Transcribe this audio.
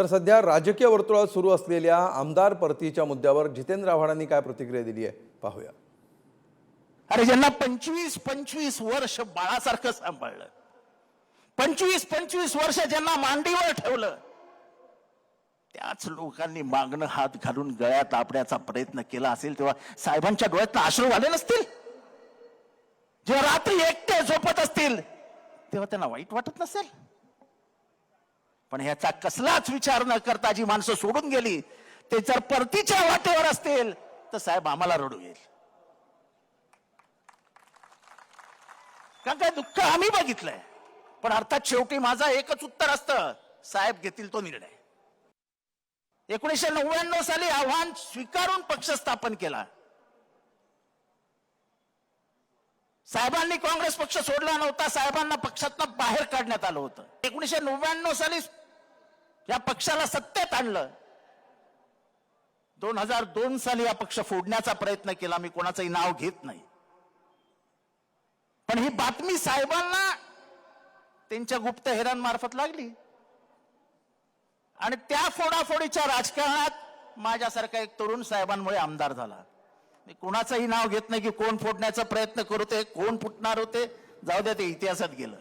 तर सध्या राजकीय वर्तुळात सुरू असलेल्या आमदार परतीच्या मुद्द्यावर जितेंद्र आव्हाडांनी काय प्रतिक्रिया दिली आहे पाहूया. अरे ज्यांना पंचवीस पंचवीस वर्ष बाळासारखं सांभाळलं. पंचवीस पंचवीस वर्ष ज्यांना मांडीवर ठेवलं. त्याच लोकांनी मागणं हात घालून गळ्यात आपण्याचा प्रयत्न केला असेल तेव्हा साहेबांच्या डोळ्यात आश्रू आले नसतील. जेव्हा रात्री एकटे झोपत असतील तेव्हा त्यांना वाईट वाटत नसेल? पण ह्याचा कसलाच विचार न करता जी माणसं सोडून गेली ते जर परतीच्या वाटेवर असतील तर साहेब आम्हाला रडू येईल. कारण काय दुःख आम्ही बघितलंय. पण अर्थात शेवटी माझा एकच उत्तर असतं साहेब घेतील तो निर्णय. एकोणीसशे नव्याण्णव साली आव्हान स्वीकारून पक्ष स्थापन केला. साहेबांनी काँग्रेस पक्ष सोडला नव्हता साहेबांना पक्षातनं बाहेर काढण्यात आलं होतं. एकोणीसशे नव्याण्णव साली या पक्षाला सत्तेत आणलं. दोन हजार दोन साली हा पक्ष फोडण्याचा प्रयत्न केला मी कोणाचंही नाव घेत नाही. पण ही बातमी साहेबांना त्यांच्या गुप्तहेरांमार्फत लागली. आणि त्या फोडाफोडीच्या राजकारणात माझ्यासारखा एक तरुण साहेबांमुळे आमदार झाला. मी कोणाचंही नाव घेत नाही की कोण फोडण्याचा प्रयत्न करत कोण फुटणार होते जाऊ द्या ते इतिहासात गेलं.